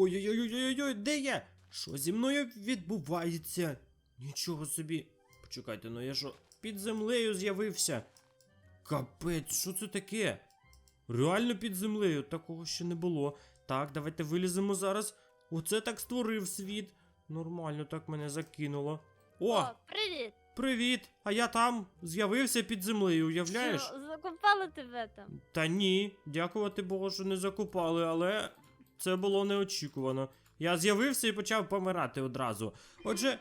Ой-ой-ой-ой-ой, де я? Що зі мною відбувається? Нічого собі. Почекайте, ну я що, під землею з'явився? Капець, що це таке? Реально під землею, такого ще не було. Так, давайте виліземо зараз. Оце так створив світ. Нормально так мене закинуло. О, О, привіт! привіт! А я там з'явився під землею, уявляєш? Що, закопали тебе там? Та ні, дякувати Богу, що не закопали, але це було неочікувано. Я з'явився і почав помирати одразу. Отже,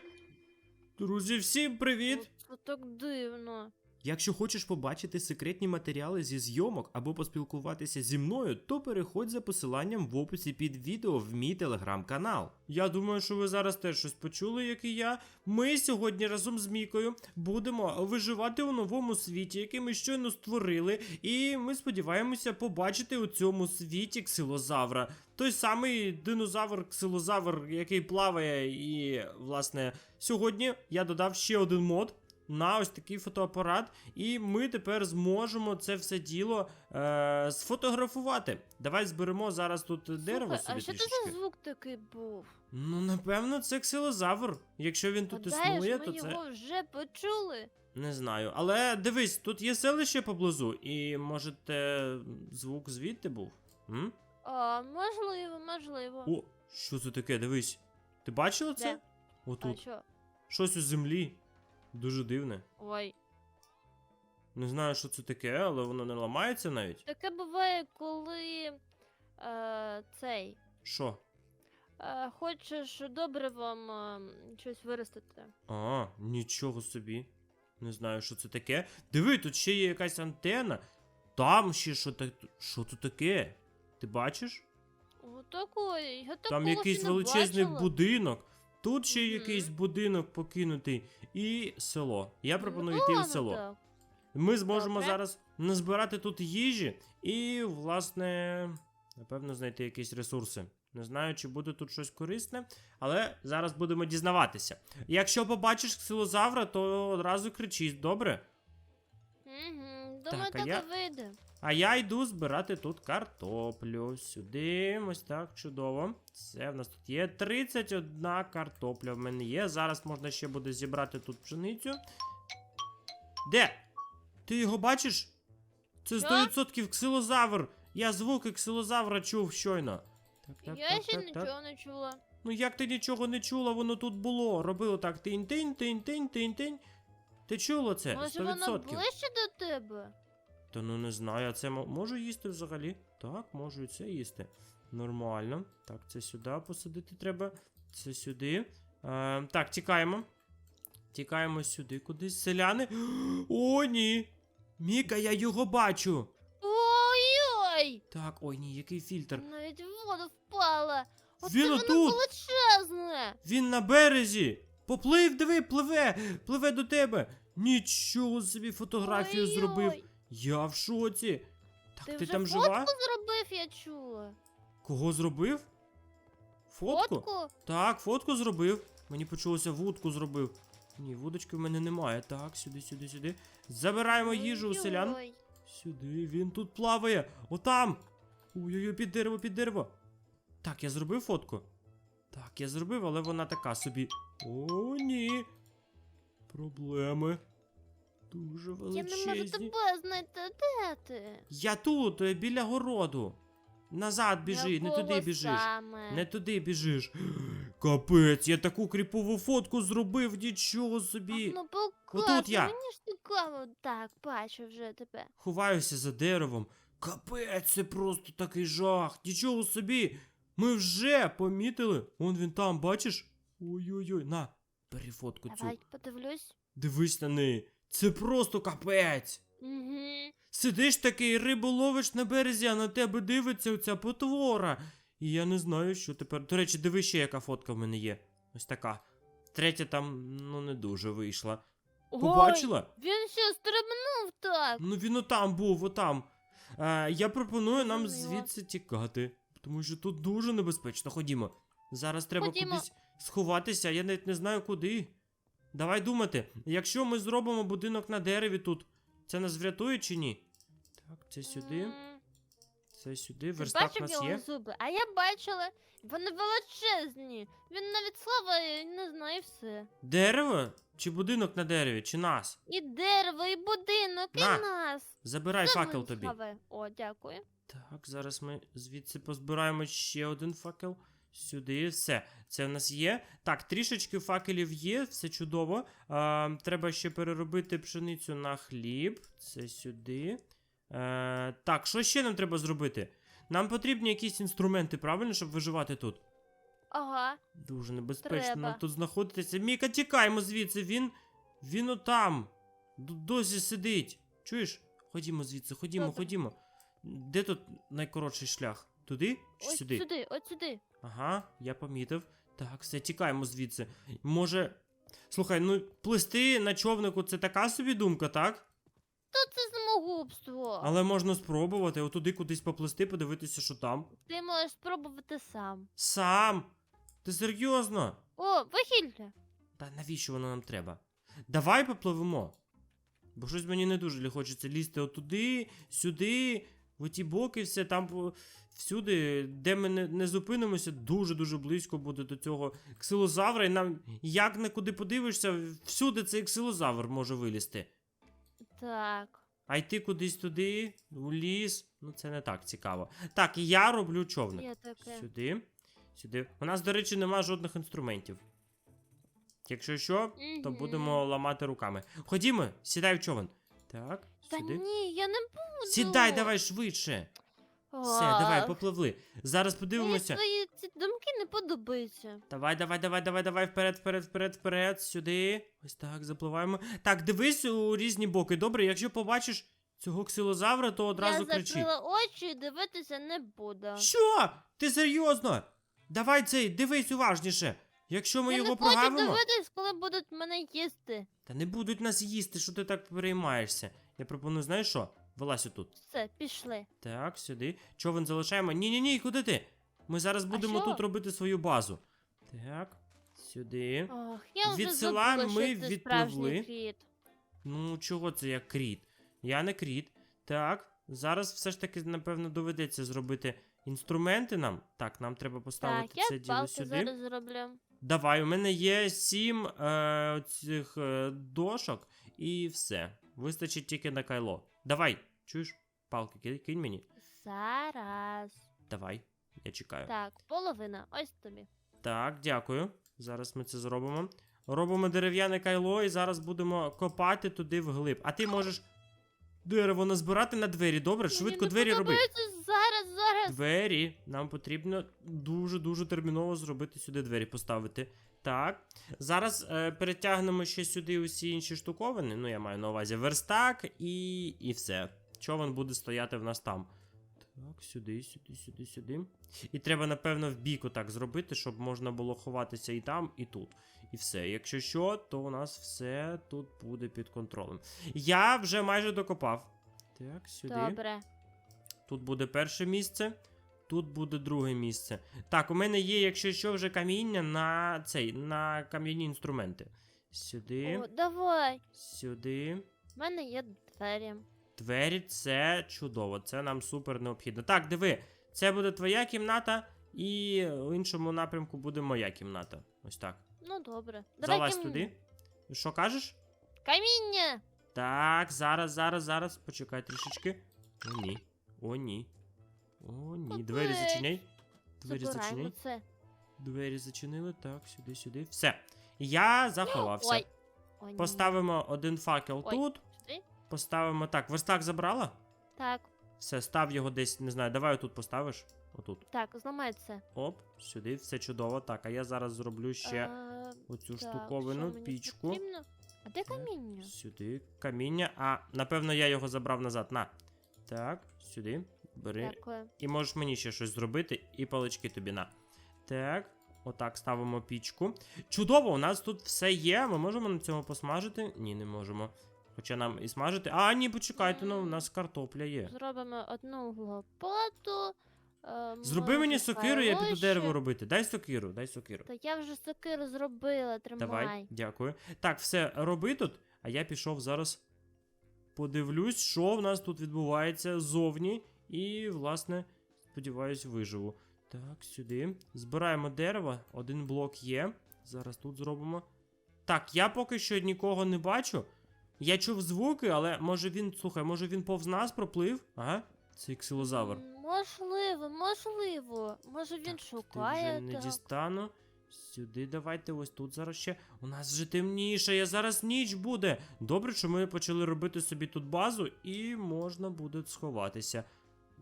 друзі, всім привіт! Це так дивно. Якщо хочеш побачити секретні матеріали зі зйомок або поспілкуватися зі мною, то переходь за посиланням в описі під відео в мій телеграм-канал. Я думаю, що ви зараз теж щось почули, як і я. Ми сьогодні разом з Мікою будемо виживати у новому світі, який ми щойно створили, і ми сподіваємося побачити у цьому світі ксилозавра. Той самий динозавр, ксилозавр, який плаває, і власне сьогодні я додав ще один мод на ось такий фотоапарат, і ми тепер зможемо це все діло е- сфотографувати. Давай зберемо зараз тут дерево собі а що це трішечки. за звук такий був? Ну, напевно, це ксилозавр. Якщо він тут Гадаєш, існує, ми то це його вже почули. не знаю. Але дивись, тут є селище поблизу, і може те звук звідти був? М? А, можливо, можливо. О, що це таке? Дивись. Ти бачила це? Де? А Отут. що? Щось у землі. Дуже дивне. Ой. Не знаю, що це таке, але воно не ламається навіть. Таке буває, коли е, цей. Що? Е, хочеш добре вам е, щось виростити. А, нічого собі. Не знаю, що це таке. Диви, тут ще є якась антена. Там ще що так. Що тут таке? Ти бачиш? О, такої. Я такого Там якийсь ще не величезний бачила. будинок. Тут ще Мгм. якийсь будинок покинутий. І село. Я пропоную Ну, йти в ладно село. так. Ми зможемо Добре. зараз назбирати тут їжі і, власне, напевно, знайти якісь ресурси. Не знаю, чи буде тут щось корисне, але зараз будемо дізнаватися. Якщо побачиш ксилозавра, то одразу кричись, добре? Угу, Так, думаю, а так я- вийде. А я йду збирати тут картоплю. Сюди, ось так, чудово. Все, в нас тут є 31 картопля в мене є. Зараз можна ще буде зібрати тут пшеницю. Де? Ти його бачиш? Це 100% ксилозавр. Я звуки ксилозавра чув щойно. Так, так, Я так, ще так, нічого так. не чула. Ну як ти нічого не чула, воно тут було. Робило так тинь-тинь, тинь-тинь, тинь-тинь. Ти чула це? Може, воно ближче до тебе? Та ну не знаю, а це можу їсти взагалі? Так, можу і це їсти. Нормально. Так, це сюди посадити треба. Це сюди. Е, так, тікаємо. Тікаємо сюди кудись. Селяни. О, ні! Міка, я його бачу. Ой-ой! Так, ой, ні, який фільтр. Навіть воду впала. Оце Він воно отут. величезне. Він на березі. Поплив, диви, пливе, пливе до тебе. Нічого собі фотографію Ой-ой. зробив. Я в шоці. Так, Ти, ти, вже там фотку жива? зробив, я чула. Кого зробив? Фотку? Фотку? Так, фотку зробив. Мені почулося вудку зробив. Ні, вудочки в мене немає. Так, сюди, сюди, сюди. Забираємо їжу у селян. Сюди, він тут плаває. Отам. Ой-ой-ой, під дерево, під дерево. Так, я зробив фотку. Так, я зробив, але вона така собі. О, ні. Проблеми. Дуже Я не можу тебе знайти, де ти? Я тут, е, біля городу. Назад біжи, не туди біжиш. саме? Не туди біжиш. Капець, я таку кріпову фотку зробив, нічого собі. Ну Отут я. мені ж цікаво. Так, бачу вже тебе. Ховаюся за деревом. Капець, це просто такий жах. Нічого собі. Ми вже помітили. Вон він там, бачиш? Ой-ой-ой, на, бери фотку цю. Давай подивлюсь. Дивись на неї. Це просто капець. Угу. Сидиш такий, рибу ловиш на березі, а на тебе дивиться оця потвора. І я не знаю, що тепер. До речі, диви ще, яка фотка в мене є. Ось така. Третя там, ну, не дуже вийшла. Побачила? Він ще стрибнув так. Ну він отам був, отам. Е, я пропоную нам звідси тікати. Тому що тут дуже небезпечно. Ходімо. Зараз треба Ходімо. кудись сховатися, я навіть не знаю куди. Давай думати, якщо ми зробимо будинок на дереві тут, це нас врятує чи ні? Так, це сюди, М, це сюди, Ти верстак у бачив нас його є. зуби? А я бачила, Вони величезні. Він навіть слава і не знає все. Дерево? Чи будинок на дереві, чи нас? І дерево, і будинок, і нас. Забирай Все факел тобі. схаває. О, дякую. Так, зараз ми звідси позбираємо ще один факел. Сюди, все. Це в нас є. Так, трішечки факелів є, все чудово. А, треба ще переробити пшеницю на хліб. Це сюди. Е, так, що ще нам треба зробити? Нам потрібні якісь інструменти, правильно, щоб виживати тут. Ага. Дуже небезпечно Треба. нам тут знаходитися. Міка, тікаємо звідси. Він. Він отам. Досі сидить. Чуєш? Ходімо звідси, ходімо, Добре. ходімо. Де тут найкоротший шлях? Туди чи Ось сюди? сюди, ось сюди. Ага, я помітив. Так, все, тікаємо звідси. Може. Слухай, ну плисти на човнику це така собі думка, так? То це самогубство. Але можна спробувати отуди кудись поплисти, подивитися, що там. Ти можеш спробувати сам. Сам! Ти серйозно? О, вихілля. Та навіщо воно нам треба? Давай попливемо. Бо щось мені не дуже хочеться лізти отуди, сюди, в оті боки, все там всюди, де ми не, не зупинимося, дуже-дуже близько буде до цього ксилозавра, і нам як не куди подивишся, всюди цей ксилозавр може вилізти. Так. А йти кудись туди, у ліс, ну це не так цікаво. Так, я роблю човник. Є таке. Сюди. Сюди. У нас, до речі, нема жодних інструментів. Якщо що, то Мгм. будемо ламати руками. Ходімо, сідай в човен. Так, Та сюди. ні, я не буду. Сідай, давай швидше. Все, давай, попливли. Зараз Мені подивимося. ці думки не подобаються. Давай, давай, давай, давай, давай, вперед, вперед, вперед, вперед, сюди. Ось так, запливаємо. Так, дивись у різні боки. Добре, якщо побачиш цього ксилозавра, то одразу я кричи. закрила очі і дивитися не буду. Що? Ти серйозно? Давай цей, дивись уважніше. Якщо ми я його не хочу прогавимо. дивитись, коли будуть мене їсти. Та не будуть нас їсти, що ти так переймаєшся. Я пропоную, знаєш що? Вилазь отут. Все, пішли. Так, сюди. Човен залишаємо. Ні, ні, ні, куди ти? Ми зараз будемо що? тут робити свою базу. Так, сюди. Ох, я вже Від села забула, ми що це відпливли. справжній кріт. Ну, чого це я кріт? Я не кріт. Так, зараз все ж таки, напевно, доведеться зробити інструменти нам. Так, нам треба поставити Так, це я діло палки сюди. зараз зроблю. Давай, у мене є сім е, цих е, дошок і все. Вистачить тільки на кайло. Давай, чуєш? Палки ки- кинь мені. Зараз. Давай, я чекаю. Так, половина. Ось тобі. Так, дякую. Зараз ми це зробимо. Робимо дерев'яне кайло і зараз будемо копати туди вглиб. А ти можеш дерево назбирати на двері, добре? Швидко Мені не двері роби. подобається Зараз. Двері. Нам потрібно дуже-дуже терміново зробити сюди двері поставити. Так. Зараз е, перетягнемо ще сюди усі інші штуковини. Ну, я маю на увазі верстак і, і все. Човен буде стояти в нас там. Так, сюди, сюди, сюди, сюди. І треба, напевно, в бік отак зробити, щоб можна було ховатися і там, і тут. І все. Якщо що, то у нас все тут буде під контролем. Я вже майже докопав. Так, сюди. Добре. Тут буде перше місце, тут буде друге місце. Так, у мене є, якщо що, вже каміння на цей, на кам'яні інструменти. Сюди, О, давай. сюди. У мене є двері. Двері це чудово, це нам супер необхідно. Так, диви, це буде твоя кімната, і в іншому напрямку буде моя кімната. Ось так. Ну добре. Давай Залазь каміння. туди. Що кажеш? Каміння! Так, зараз, зараз, зараз. Почекай трішечки. Ні. О, ні. О, ні. Двері Капець. зачиняй. Двері Забираємо зачиняй. це. Двері зачинили. Так, сюди, сюди. Все. Я заховався. Ой. Ой, ні. Поставимо один факел Ой. тут. Сюди? Поставимо так. Верстак забрала? Так, Все, став його десь, не знаю, давай отут поставиш. Отут. так, зламай це. Оп, сюди, все чудово. Так, а я зараз зроблю ще Е, оцю так, штуковину, мені пічку. потрібно? А де каміння? Сюди, каміння. А, напевно, я його забрав назад. На. Так, сюди. Бери. Дякую. І можеш мені ще щось зробити, і палички тобі на. Так, отак ставимо пічку. Чудово, у нас тут все є. Ми можемо на цьому посмажити? Ні, не можемо. Хоча нам і смажити. А, ні, почекайте, ну у нас картопля є. Зробимо одну лопату. Е, Зроби мені сокиру, я піду дерево робити. Дай сокиру, дай сокиру. Та я вже сокиру зробила, тримай. Давай, дякую. Так, все, роби тут, а я пішов зараз. Подивлюсь, що в нас тут відбувається ззовні. І, власне, сподіваюсь, виживу. Так, сюди. Збираємо дерево. Один блок є. Зараз тут зробимо. Так, я поки що нікого не бачу. Я чув звуки, але може він. Слухай, може він повз нас проплив? Ага. Цей ксилозавр. Можливо, можливо. Може він Так, шукає. Ти вже не так. дістану. Сюди давайте ось тут зараз ще. У нас вже темніше, я зараз ніч буде. Добре, що ми почали робити собі тут базу і можна буде сховатися.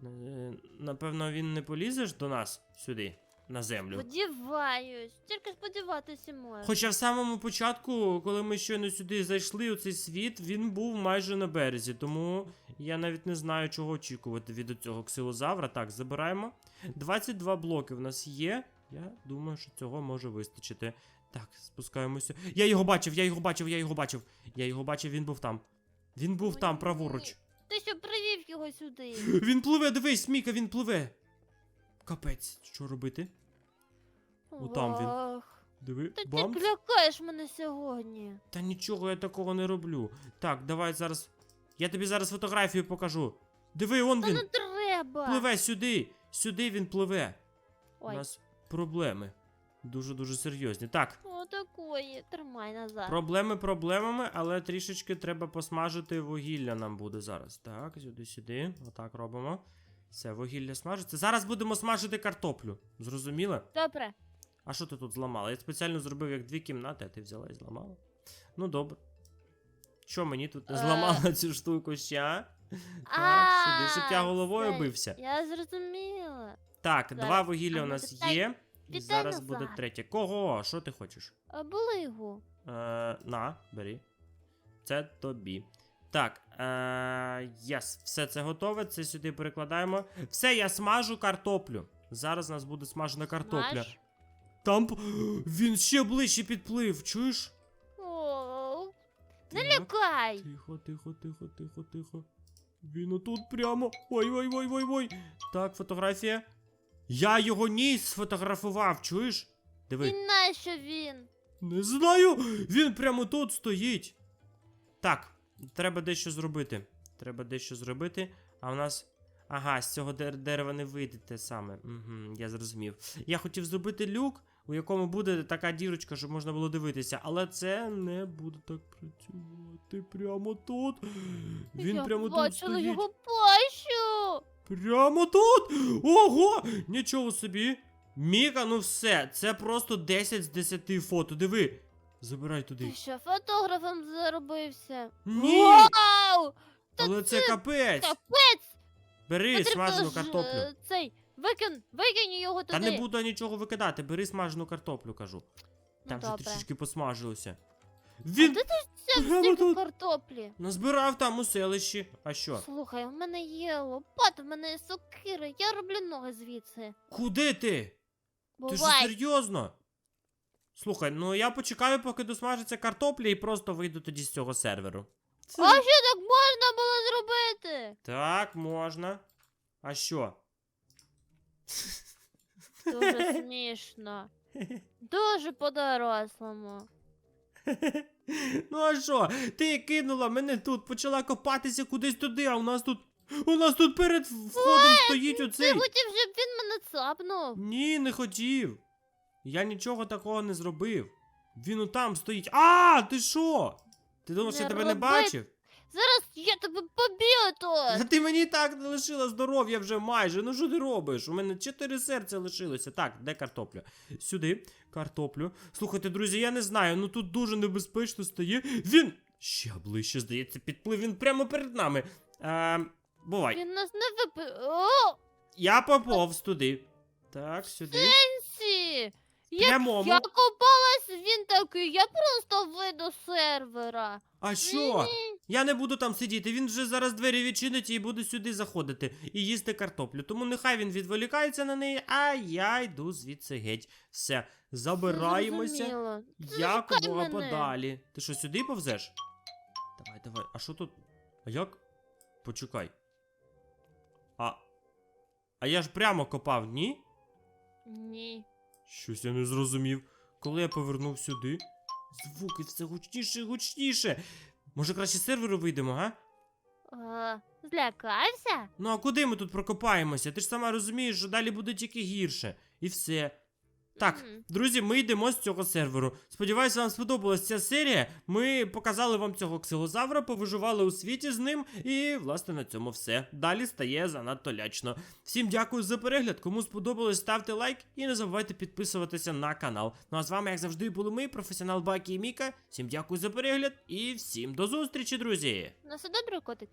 Е, Напевно, він не полізеш до нас сюди, на землю. Сподіваюсь, тільки сподіватися можна. Хоча в самому початку, коли ми щойно сюди зайшли у цей світ, він був майже на березі, тому я навіть не знаю, чого очікувати від цього ксилозавра. Так, забираємо. 22 блоки в нас є. Я думаю, що цього може вистачити. Так, спускаємося. Я його бачив, я його бачив, я його бачив. Я його бачив, він був там. Він був Ой, там, праворуч. Ти що привів його сюди? Він пливе, дивись, Міка, він пливе. Капець, що робити? Отам він. Диви, Та ти бамс. лякаєш мене сьогодні. Та нічого я такого не роблю. Так, давай зараз. Я тобі зараз фотографію покажу. Диви, он Та він. не треба. Пливе сюди. Сюди він пливе. У нас проблеми. Дуже-дуже серйозні. Так, отакої. Тримай назад. проблеми проблемами, але трішечки треба посмажити вугілля нам буде зараз. Так, сюди-сюди. Отак робимо. Все, вугілля смажиться. Зараз будемо смажити картоплю. Зрозуміла? Добре. А що ти тут зламала? Я спеціально зробив як дві кімнати, а ти взяла і зламала. Ну добре. Що мені тут не зламала цю штуку ще? а? Так, сюди, щоб я головою бився. Я зрозуміла. Так, Зараз. два вугілля А у ну, нас віддай- є. І зараз назад. буде третє. Кого? Що ти хочеш? А булигу. Е, на, бери. Це тобі. Так, е, єс, все це готове. Це сюди перекладаємо. Все, я смажу картоплю. Зараз у нас буде смажена картопля. Знаєш? Там п- він ще ближче підплив, чуєш? О, не Так. лякай. Тихо, тихо, тихо, тихо, тихо. Він отут прямо. Ой, ой, ой, ой, ой. Так, фотографія. Я його ніс сфотографував, чуєш? Диви. І нащо він? Не знаю. Він прямо тут стоїть. Так, треба дещо зробити. Треба дещо зробити. А в нас. Ага, з цього дер- дерева не вийде те саме. Угу, я зрозумів. Я хотів зробити люк, у якому буде така дірочка, щоб можна було дивитися, але це не буде так працювати. Прямо тут. Він Я прямо тут бачила стоїть. його пащу. Прямо тут! Ого! Нічого собі! Міка, ну все, це просто 10 з 10 фото. Диви. Забирай туди. Ти що, фотографом заробився? Ні! Вау! Та Але це капець. Капець! Бери Потрібно смажену ж, картоплю. е, Цей, викинь, викинь його туди. Та не буду я нічого викидати, бери смажену картоплю, кажу. Ну, Там вже добре. трішечки посмажилося. Він де ти прямо стільки тут. картоплі? назбирав там у селищі. А що? Слухай, у мене є лопата, в мене є сокира, я роблю ноги звідси. Куди ти? Ти ж Бувай! серйозно? Слухай, ну я почекаю, поки досмажиться картопля і просто вийду тоді з цього серверу. Це- А що так можна було зробити? Так, можна. А що? Дуже смішно. Дуже по-дорослому. Ну а що? Ти кинула мене тут, почала копатися кудись туди, а у нас тут. У нас тут перед входом стоїть Ти оцей. хотів, щоб він мене цапнув. Ні, не хотів. Я нічого такого не зробив. Він отам стоїть. А, ти що? Ти думав, що я тебе не бачив? Зараз я тебе поб'ю Та тут. ти мені так не лишила здоров'я вже майже. Ну що ти робиш? У мене чотири серця лишилося. Так, де картопля? Сюди, картоплю. Слухайте, друзі, я не знаю, ну тут дуже небезпечно стає. Він ще ближче, здається, підплив. Він прямо перед нами. А, бувай. Він нас не випив. О, Я поповз туди. Так, сюди. Сі! Як Прямому. я копалась, він такий, я просто вийду з сервера. А що? Ні-ні. Я не буду там сидіти. Він вже зараз двері відчинить і буде сюди заходити і їсти картоплю. Тому нехай він відволікається на неї, а я йду звідси геть. Все, забираємося. Якомога подалі. Ти що, сюди повзеш? Давай, давай. А що тут? А як? Почекай. А. А я ж прямо копав, ні? Ні. Щось я не зрозумів. Коли я повернув сюди, звуки все гучніше і гучніше. Може краще з серверу вийдемо, га? О, злякався? Ну а куди ми тут прокопаємося? Ти ж сама розумієш, що далі буде тільки гірше. І все. Так, друзі, ми йдемо з цього серверу. Сподіваюсь, вам сподобалась ця серія. Ми показали вам цього ксилозавра, повиживали у світі з ним, і власне на цьому все. Далі стає занадто лячно. Всім дякую за перегляд. Кому сподобалось, ставте лайк і не забувайте підписуватися на канал. Ну а з вами, як завжди, були ми, професіонал Бакі і Міка. Всім дякую за перегляд і всім до зустрічі, друзі! Ну все добре, котики.